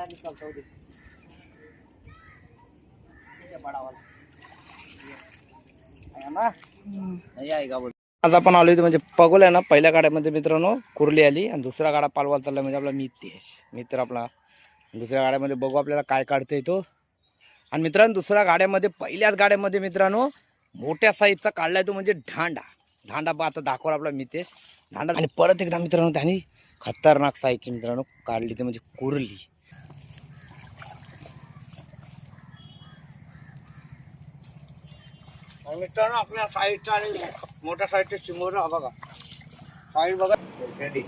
निकालतो आहे आहे आज आपण आलो म्हणजे पगोल्या ना पहिल्या गाड्यामध्ये मित्रांनो कुर्ली आली आणि दुसरा गाडा पालवाल चालला म्हणजे आपला मितेश मित्र आपला. दुसऱ्या गाड्यामध्ये बघू आपल्याला काय काढता येतो आणि मित्रांनो दुसऱ्या गाड्यामध्ये पहिल्याच गाड्यामध्ये मित्रांनो मोठ्या साईजचा काढलाय तो म्हणजे ढांडा. ढांडा बा आता दाखवला आपला मितेश ढांडा आणि परत एकदा मित्रांनो त्यांनी खतरनाक साईजची मित्रांनो काढली ते म्हणजे कुर्ली. मित्रांनो आपल्या साईडचा आणि मोठ्या साईडचे चिमोर हा बघा. साईड बघा. रेडी.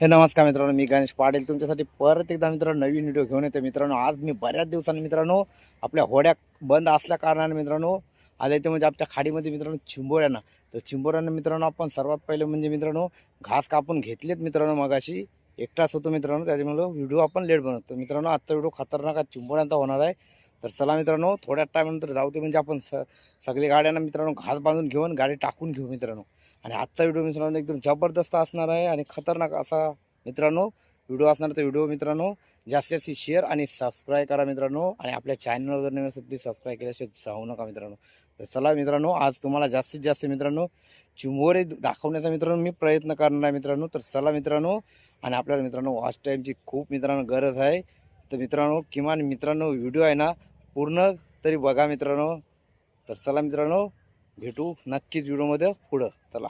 हे नमस्कार मित्रांनो मी गणेश पाटील. तुमच्यासाठी परत एकदा मित्रांनो नवीन व्हिडिओ घेऊन येतो मित्रांनो आज मी बऱ्याच दिवसांनी मित्रांनो आपल्या होड्या बंद असल्या कारणाने मित्रांनो आले ते म्हणजे आपल्या खाडीमध्ये मित्रांनो चिंबोऱ्यांना. तर चिंबोऱ्यांना मित्रांनो आपण सर्वात पहिले म्हणजे मित्रांनो घास कापून घेतलेत मित्रांनो मगाशी. एकटाच होतो मित्रांनो त्याच्यामुळे व्हिडिओ आपण लेट बनवतो. मित्रांनो आजचा व्हिडिओ खतरनाक आज चिंबोऱ्यांचा होणार आहे. तर चला मित्रांनो थोड्या टायमानंतर जाऊ ते म्हणजे आपण स सगळी गाड्यांना मित्रांनो घास बांधून घेऊन गाडी टाकून घेऊ मित्रांनो. आणि आजचा व्हिडिओ मित्रांनो एकदम जबरदस्त असणार आहे आणि खतरनाक असा मित्रांनो व्हिडिओ असणार तर व्हिडिओ मित्रांनो जास्तीत जास्त शेअर आणि सबस्क्राईब करा मित्रांनो. आणि आपल्या चॅनलवर जर नवीन असेल प्लीज सबस्क्राईब केल्याशिवाय जाऊ नका मित्रांनो. तर चला मित्रांनो आज तुम्हाला जास्तीत जास्त मित्रांनो चिंबोरे दाखवण्याचा मित्रांनो मी प्रयत्न करणार आहे मित्रांनो. तर चला मित्रांनो आणि आपल्याला मित्रांनो वॉच टाईमची खूप मित्रांनो गरज आहे. तर मित्रांनो किमान मित्रांनो व्हिडिओ आहे ना पूर्ण तरी बघा मित्रांनो. तर चला मित्रांनो भेटू नक्कीच व्हिडिओमध्ये पुढं. चला.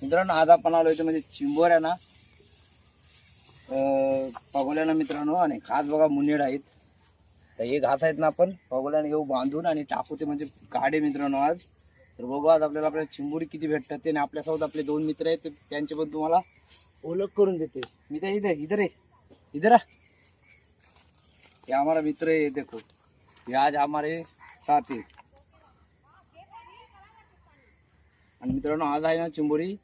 मित्रांनो आज आपण आलो इथे म्हणजे चिंबोऱ्या ना पगोल्याना मित्रांनो आणि घास बघा मुनेड आहेत. तर हे घास आहेत ना आपण पगोल्याने येऊ बांधून आणि टाकू ते म्हणजे गाडे मित्रांनो आज. तर बघू आज आपल्याला आपल्या चिंबुडी किती भेटतात ते आणि आपल्यासोबत आपले दोन मित्र आहेत तर त्यांचे पण तुम्हाला ओळख करून देते. मी तर इथे इधर आहे इधर हे आम्हाला मित्र आहे देखो. हे आज हमारे साथी आणि मित्रांनो आज आहे ना चिंबोरी.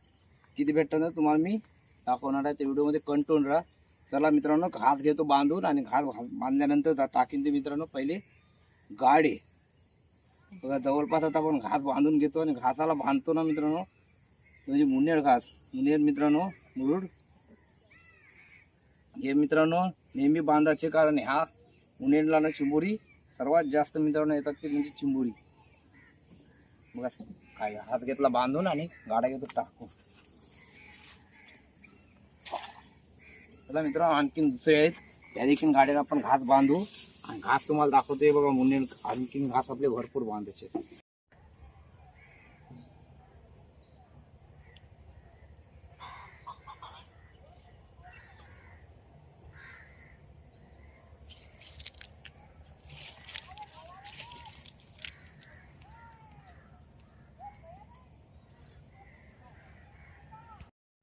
किती भेटतात ना तुम्हाला मी दाखवणार आहे. त्या व्हिडिओमध्ये कंटून राहा. चला मित्रांनो घास घेतो बांधून आणि घास बांधल्यानंतर टाकीन ते मित्रांनो पहिले गाडे. बघा जवळपास आता आपण घास बांधून घेतो आणि घासाला बांधतो ना मित्रांनो. म्हणजे मुनेर घास. मुनेर मित्रांनो मुरुड. हे मित्रांनो नेहमी बांधायचे कारण ह्या मुनेरला ना चिंबोरी. सर्वात जास्त मित्रांनो येतात ते म्हणजे चिंबोरी. बघा काय हात घेतला बांधून आणि गाडा घेतो टाकून. चला मित्रांनो आणखीन दुसरे आहेत. त्या देखील गाड्याला आपण घास बांधू. आणि घास तुम्हाला दाखवतोय बघा मुन्ने आणखीन घास आपले भरपूर बांधायचे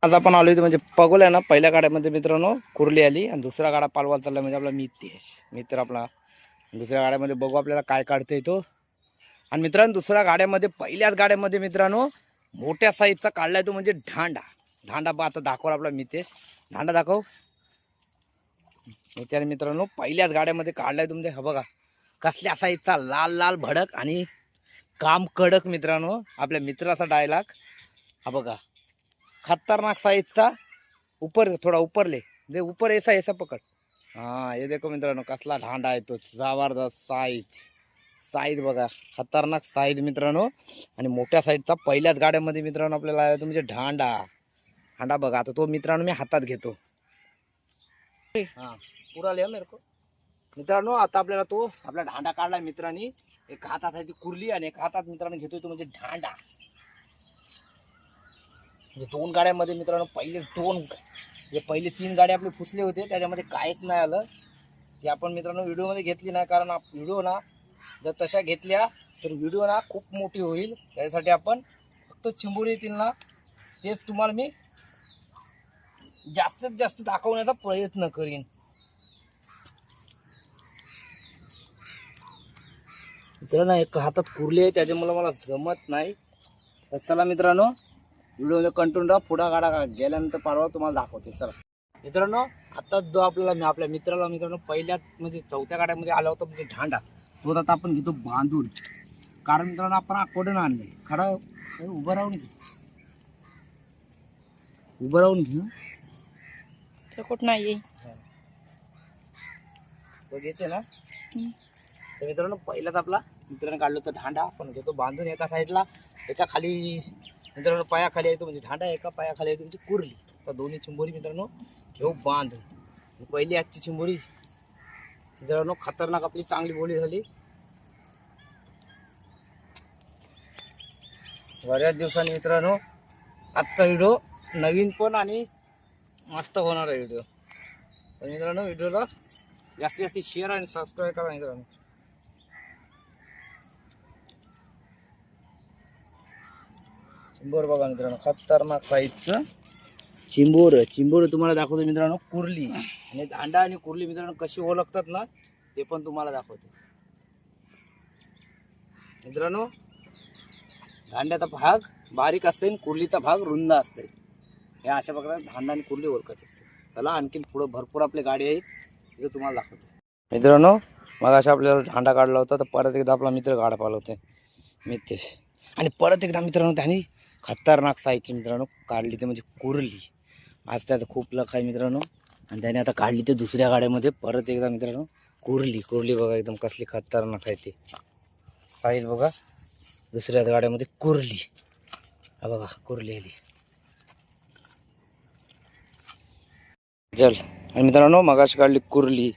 आज आपण आलो इथे म्हणजे पगोल्या ना पहिल्या गाड्यामध्ये मित्रांनो कुर्ली आली आणि दुसरा गाडा पालवाल चालला म्हणजे आपला मितेश मित्र आपला. दुसऱ्या गाड्यामध्ये बघू आपल्याला काय काढता येतो आणि मित्रांनो दुसऱ्या गाड्यामध्ये पहिल्याच गाड्यामध्ये मित्रांनो मोठ्या साईजचा काढला तो म्हणजे ढांडा. ढांडा बा आता दाखवला आपला मितेश. ढांडा दाखव. त्याने मित्रांनो पहिल्याच गाड्यामध्ये काढलाय तुमचे हा बघा. कसल्या साईजचा लाल लाल भडक आणि काम कडक मित्रांनो आपल्या मित्राचा डायलॉग हा बघा. खतरनाक साईजचा ऊपर थोडा उपरले. दे ऊपर ऐसा ऐसा पकड. हां ये देखो मित्रांनो कसला ढांडा आहे तो. जबरदस्त साईज. साईज बघा खतरनाक साईज मित्रांनो. आणि मोठ्या साईजचा पहिल्याच गाड्यामध्ये मित्रांनो आपल्याला आहे म्हणजे ढांडा हांडा बघा आता तो मित्रांनो मी हातात घेतो. हा पुरा लिहा मेरे को मित्रांनो आता आपल्याला तो आपला ढांडा काढला मित्रांनी. एक हातात आहे ती कुर्ली आणि एक हातात मित्रांनो घेतोय तो म्हणजे ढांडा म्हणजे दोन गाड्यामध्ये मित्रांनो पहिले दोन जे पहिले तीन गाड्या आपले फुसले होते त्याच्यामध्ये काहीच नाही आलं. ते आपण मित्रांनो व्हिडिओमध्ये घेतली नाही कारण व्हिडिओ ना जर तशा घेतल्या तर व्हिडिओ ना खूप मोठी होईल. त्यासाठी आपण फक्त चिंबोरी येतील ना तेच तुम्हाला मी जास्तीत जास्त दाखवण्याचा प्रयत्न करीन. मित्रांनो एक हातात कुरली आहे त्याच्यामुळे मला जमत नाही. तर चला मित्रांनो व्हिडिओमध्ये कंटिन्यू राहा पुढा गाडा गेल्यानंतर परवा तुम्हाला दाखवते चला. मित्रांनो आता जो आपल्याला मी आपल्या मित्राला मित्रांनो पहिल्या म्हणजे चौथ्या गाड्यामध्ये आला होता म्हणजे ढांडा. तो आता आपण घेतो बांधून कारण मित्रांनो आपण आकोडून आणले खडा उभं राहून घे. उभं राहून घे. चकोट नाही तो घेते ना. तर मित्रांनो पहिलाच आपला मित्रानं काढलं होतं ढांडा. आपण घेतो बांधून एका साईडला एका खाली मित्रांनो पायाखाली येतो म्हणजे ढांडा एका पायाखाली येतो म्हणजे कुरली. तर दोन्ही चिंबोरी मित्रांनो घेऊ बांध. पहिली आजची चिंबोरी. मित्रांनो खतरनाक आपली चांगली बोली झाली. बऱ्याच दिवसांनी मित्रांनो आजचा व्हिडिओ नवीन पण आणि मस्त होणार आहे व्हिडिओ तर मित्रांनो व्हिडिओला जास्तीत जास्त शेअर आणि सबस्क्राईब करा मित्रांनो. चिंबोर बघा मित्रांनो खतरनाक साईजचं चिंबोर. चिंबोर तुम्हाला दाखवतो मित्रांनो कुर्ली. आणि दांडा आणि कुर्ली मित्रांनो कशी ओळखतात ना ते पण तुम्हाला दाखवतो. मित्रांनो दांड्याचा भाग बारीक असते कुर्लीचा भाग रुंद असते. हे अशा प्रकारे धांडा आणि कुर्ली ओळखत असते. चला आणखीन पुढं भरपूर आपले गाडी आहेत तिथे तुम्हाला दाखवतो. मित्रांनो मग अशा आपल्याला धांडा काढला होता तर परत एकदा आपला मित्र गाडा पालवते मितेश आणि परत एकदा मित्रांनो त्यांनी खतरनाक साईजची मित्रांनो काढली ते म्हणजे कुरली. आज त्याचं खूप लख आहे मित्रांनो. आणि त्याने आता काढली ते दुसऱ्या गाड्यामध्ये. परत एकदा मित्रांनो कुरली. कुरली बघा एकदम कसली खतरनाक आहे ते. साईज बघा. दुसऱ्या गाड्यामध्ये कुरली. हा बघा कुरली आली. चल. आणि मित्रांनो मगाशी काढली कुरली.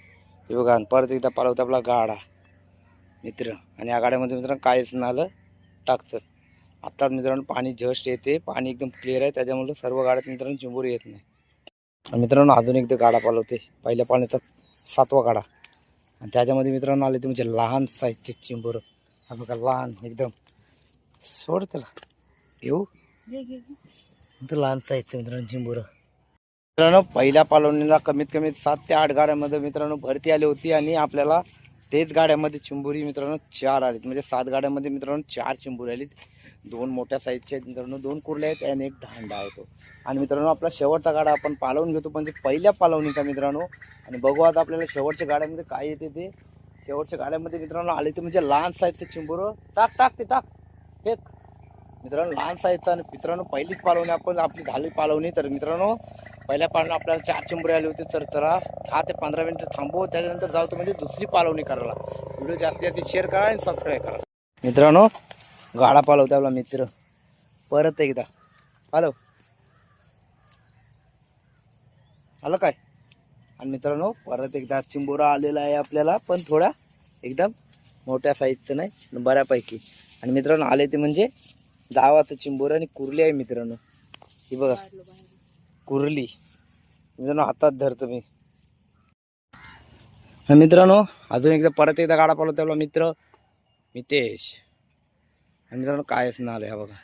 हे बघा आणि परत एकदा पालवता आपला गाडा. मित्र. आणि या गाड्यामध्ये मित्रांनो काहीच नालं टाकतं आता मित्रांनो पाणी जस्ट येते. पाणी एकदम क्लिअर आहे. त्याच्यामुळे सर्व गाड्यात मित्रांनो चिंबोरी येत नाही. आणि मित्रांनो अजून एकदा गाडा पालवते. पहिल्या पाण्याचा सातवा गाडा. आणि त्याच्यामध्ये मित्रांनो आले ते म्हणजे लहान साईजचे चिंबोरं. हा बघा लहान एकदम. सोड त्याला. येऊ? तर लहान साईजचं मित्रांनो चिंबोरं. मित्रांनो पहिल्या पालवणीला कमीत कमी सात ते आठ गाड्यामध्ये मित्रांनो भरती आली होती आणि आपल्याला तेच गाड्यामध्ये चिंबोरी मित्रांनो चार आलीत. म्हणजे सात गाड्यामध्ये मित्रांनो चार चिंबोरी आलीत. दोन मोठ्या साईजचे मित्रांनो दोन कुर्ल्या आहेत आणि एक दांडा आहे तो. आणि मित्रांनो आपला शेवटचा गाडा आपण पालवून घेतो म्हणजे पहिल्या पालवणीचा मित्रांनो. आणि बघू आता आपल्याला शेवटच्या गाड्यामध्ये काय येते ते. शेवटच्या गाड्यामध्ये मित्रांनो आले ते म्हणजे लहान साईजचे चिंबोरं. टाक टाक ते टाक. एक मित्रांनो लहान साईजचा आणि मित्रांनो पहिलीच पालवणी आपण आपली झाली पालवणी. तर मित्रांनो पहिल्या पाळणं आपल्याला चार चिंबरे आले होते. तर जरा दहा ते पंधरा मिनटं थांबू. त्याच्यानंतर जाऊ तो म्हणजे दुसरी पालवणी करायला. व्हिडिओ जास्तीत जास्त शेअर करा आणि सबस्क्राईब करा. मित्रांनो गाडा पालवते आपला मित्र. परत एकदा. हॅलो आलं काय? आणि मित्रांनो परत एकदा चिंबोरा आलेला आहे आपल्याला पण थोडा एकदम मोठ्या साईजचं नाही बऱ्यापैकी. आणि मित्रांनो आले ते म्हणजे गावाचं चिंबोरा आणि कुर्ली आहे मित्रांनो. ही बघा. कुर्ली. मित्रांनो हातात धरतो मी. मित्रांनो अजून एकदा परत एकदा गाडा पालवतो आपला मित्र. मितेश. आणि मित्रांनो कायच ना आलं ह्या बघा.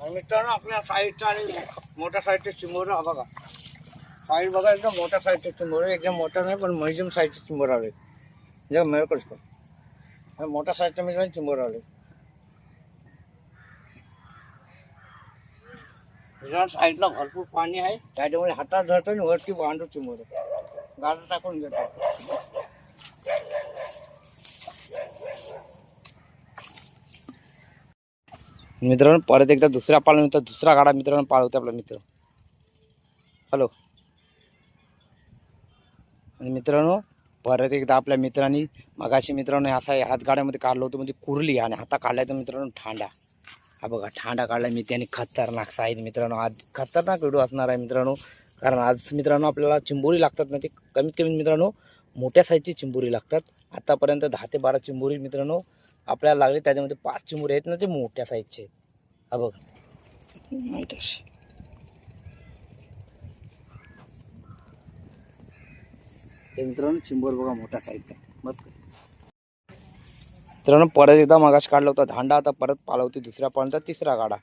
आणि मित्रांनो आपल्या साईडचा आणि मोठ्या साईडचे चिंबोर हा बघा. साईड बघा एकदम मोठ्या साईडचे चिंबोर एकदम मोठा नाही पण मिडियम साईडचे चिंबोर आले. जेव्हा मेळकडच पण मोठ्या साईजचे मित्रांनो चिंबोर आले. साईडला भरपूर पाणी आहे. त्याच्यामुळे हातात धरतो आणि वरती बांधू चिंबोर गाडा टाकून घेतो. मित्रांनो परत एकदा दुसऱ्या पालवणीचा दुसरा गाडा मित्रांनो पाळवते आपला मित्र. हॅलो आणि मित्रांनो परत एकदा आपल्या मित्रांनी मगाशी मित्रांनो असा हात गाड्यामध्ये काढलं होतं म्हणजे कुरली आणि हाता काढलाय तर मित्रांनो ठांडा. हा बघा ठांडा काढलाय मी त्याने खतरनाक साईज मित्रांनो आज खतरनाक व्हिडिओ असणार आहे मित्रांनो. कारण आज मित्रांनो आपल्याला चिंबोरी लागतात ना ते कमीत कमी मित्रांनो मोठ्या साईजची चिंबोरी लागतात. आत्तापर्यंत दहा ते बारा चिंबोरी मित्रांनो आपल्याला लागले. त्याच्यामध्ये पाच चिंबोरी आहेत ना ते मोठ्या साईजचे आहेत. हा बघ. अशी ते मित्रांनो चिंबोर बघा मोठ्या साईजचा मस्त. मित्रांनो परत एकदा मगाश काढला होता धांडा आता परत पालवते दुसऱ्या पाळणचा तिसरा गाडा.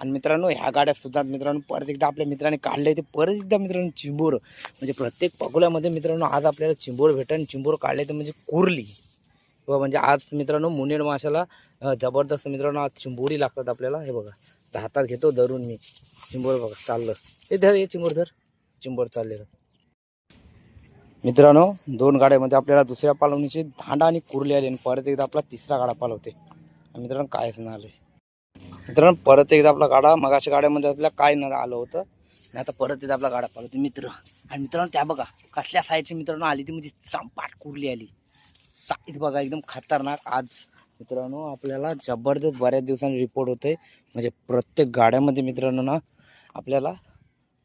आणि मित्रांनो ह्या गाड्या सुद्धा मित्रांनो परत एकदा आपल्या मित्राने काढले ते परत एकदा मित्रांनो चिंबोर. म्हणजे प्रत्येक पगोल्यामध्ये मित्रांनो आज आपल्याला चिंबोर भेटन चिंबोर काढले तर म्हणजे कुरली. किंवा म्हणजे आज मित्रांनो मुनेड माशाला जबरदस्त मित्रांनो आज चिंबोरी लागतात आपल्याला. हे बघा हातात घेतो धरून मी. चिंबोर बघा चाललं. हे धर हे चिंबोर धर. चिंबोर चाललेलं. मित्रांनो दोन गाड्यामध्ये आपल्याला दुसऱ्या पालवणीची धांडा आणि कुर्ली आली आणि परत एकदा आपला तिसरा गाडा पालवते. मित्रांनो कायच नाही आलं मित्रांनो परत एकदा आपला गाडा मगाच्या गाड्यामध्ये आपल्याला काय न आलं होतं. आणि आता परत एकदा आपला गाडा पालवते मित्र. आणि मित्रांनो त्या बघा कसल्या साईडची मित्रांनो आली ती म्हणजे चांपाट कुरली आली. साईज बघा एकदम खतरनाक. आज मित्रांनो आपल्याला जबरदस्त बऱ्याच दिवसांनी रिपोर्ट होतोय. म्हणजे प्रत्येक गाड्यामध्ये मित्रांनो ना आपल्याला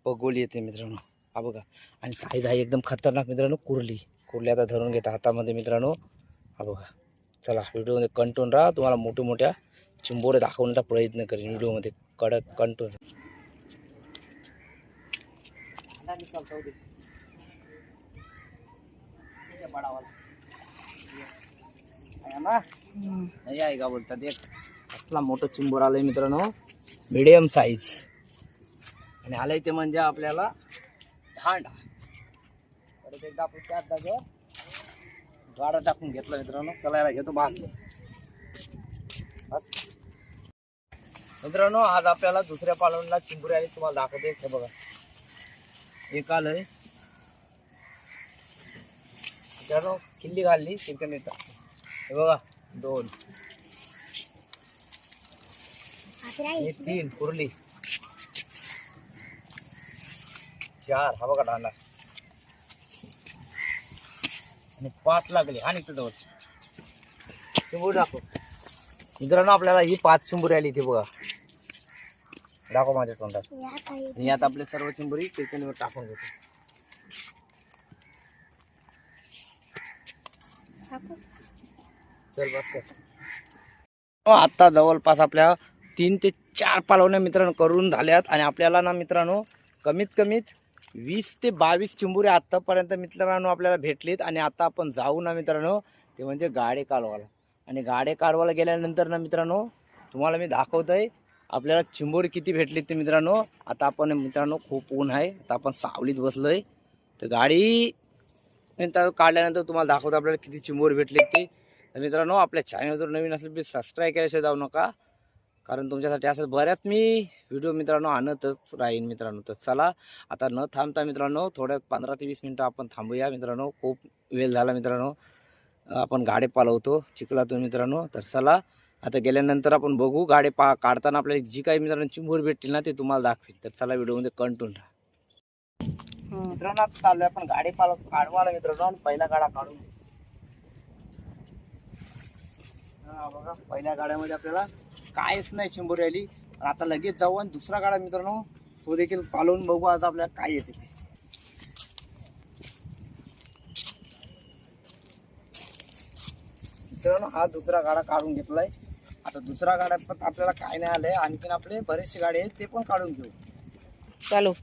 पगोली येते मित्रांनो. हा बघा. आणि साईज आहे एकदम खतरनाक मित्रांनो कुरली. कुरली आता धरून घेता हातामध्ये मित्रांनो. हा बघा. चला व्हिडिओमध्ये कंटून राहा. तुम्हाला मोठ्या मोठ्या चिंबोरे दाखवण्याचा प्रयत्न करेन व्हिडिओमध्ये. कडक कंटून नाही आहे का बोलतात एक असला मोठं चिंबोर आलंय मित्रांनो. मिडियम साईज आणि आलंय ते म्हणजे आपल्याला धांडा परत एकदा आपण त्याच जागेवर गाडा टाकून घेतला मित्रांनो. चला घेतो बांध बस. मित्रांनो, आज आपल्याला दुसऱ्या पालवणीला चिंबुरी आली तुम्हाला दाखवते. हे बघा. एक आलंय. मित्रांनो, किल्ली घालली चिकन येतं. हे बघा. दोन. हे तीन. कुर्ली. चार. हा बघा, डाला. आणि पाच लागले. आणि इथं जवळ. चिंबूर दाखव. मित्रांनो, आपल्याला ही पाच चिंबुरी आली इथे बघा. दाखव माझ्या तोंडात. आणि यात आपले सर्व चिंबुरी चिकनवर टाकून घेतो चल बस कर. हो, आता जवळपास आपल्या तीन ते चार पालवण्या मित्रांनो करून झाल्यात. आणि आपल्याला ना मित्रांनो कमीत कमीत वीस ते बावीस चिंबुरे आत्तापर्यंत मित्रांनो आपल्याला भेटलीत. आणि आता आपण जाऊ ना मित्रांनो ते म्हणजे गाडे कालवाला. आणि गाडे कालवाला गेल्यानंतर ना मित्रांनो तुम्हाला मी दाखवतोय आपल्याला चिंबोरी किती भेटली ते मित्रांनो आता आपण मित्रांनो खूप ऊन आहे आता आपण सावलीत बसलोय. तर गाडी नंतर काढल्यानंतर तुम्हाला दाखवतो आपल्याला किती चिंबोरी भेटली ते. तर मित्रांनो आपल्या चॅनल जर नवीन असेल प्लीज सबस्क्राईब केल्याशिवाय जाऊ नका. कारण तुमच्यासाठी असं बऱ्याच मी व्हिडिओ मित्रांनो आणतच राहीन मित्रांनो. तर चला आता न थांबता मित्रांनो थोड्या पंधरा ते वीस मिनटं आपण थांबूया मित्रांनो. खूप वेळ झाला मित्रांनो. आपण गाडे पालवतो चिखलातून मित्रांनो. तर चला आता गेल्यानंतर आपण बघू गाडे पा काढताना आपल्याला जी काही मित्रांनो चिंबूर भेटतील ना ते तुम्हाला दाखवेल तर चला व्हिडिओमध्ये कंटून राहा. मित्रांनो आता चाललोय आपण गाडी पाल काढवायला मित्रांनो आणि पहिला गाडा काढून घेऊ. बघा पहिल्या गाड्यामध्ये आपल्याला कायच नाही चिंबूर आली आता लगेच जाऊ आणि दुसरा गाडा मित्रांनो तो देखील पालवून बघू आता आपल्याला काय येते ते. मित्रांनो हा दुसरा गाडा काढून घेतलाय. आता दुसरा गाड्यात पण आपल्याला काय नाही आलंय. आणखीन आपले बरेचसे गाडी आहेत ते पण काढून घेऊ. चालू.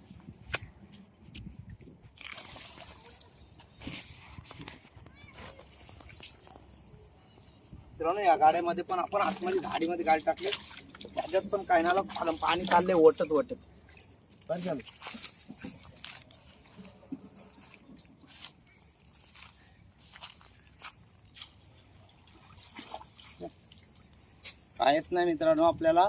मित्रांनो या गाड्यामध्ये पण आपण आतमध्ये गाडीमध्ये गाडी टाकली. त्याच्यात पण काय ना पाणी पाणी चाललंय ओटत ओटत बरं झालं. आहेच नाही मित्रांनो आपल्याला.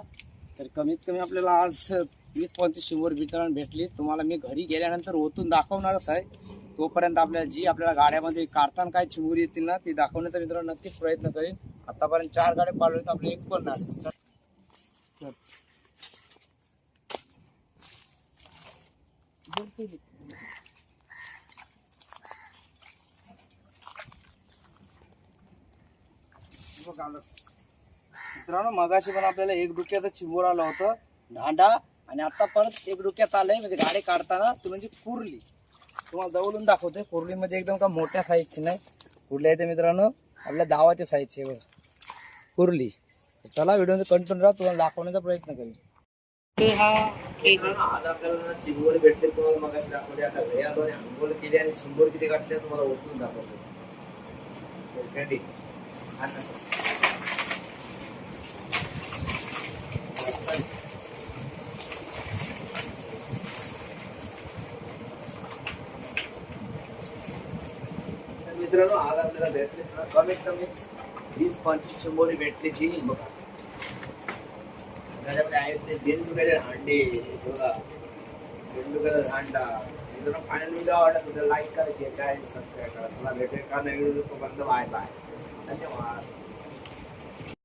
तर कमीत कमी आपल्याला आज वीस पंचवीस शंभर मित्रांनो भेटली. तुम्हाला मी घरी गेल्यानंतर ओतून दाखवणारच आहे. तोपर्यंत आपल्याला जी आपल्याला गाड्यामध्ये काढताना काय चिमुरी येतील ना ती दाखवण्याचा मित्रांनो नक्कीच प्रयत्न करेन. आतापर्यंत चार गाड्या पाळले आपले एक पण नाही. चल. मित्रांनो मगाशी पण आपल्याला एक डोक्याचा चिमूर आलं होतं दांडा आणि आता परत एक डोक्यात आलंय म्हणजे गाडी काढताना ती म्हणजे कुर्ली. तुम्हाला दवलून दाखवतोय कुर्लीमध्ये एकदम का मोठ्या साईजची नाही. कुर्ली आहे ते मित्रांनो आपल्या दावाच्या साईजची आहे कुर्ली. चला व्हिडिओ कंटिन्यू राहा तुम्हाला दाखवण्याचा प्रयत्न करेल ते हा आज आपल्याला चिंबोरी भेटते तुम्हाला मगाशी दाखवले. आता घरी आलो केली आणि चिंबोर किती काढले तुम्हाला ओतून दाखवतो. आता भेटले. कमीत कमी वीस पंचवीस शंभरी भेटले त्याच्यामध्ये आहेत ते बेंदुकाचे हांडे बघा. हांडा. तुला तुला लाईक करा शेअर करा तुला भेटेल का नवीन बंद व्हायला धन्यवाद.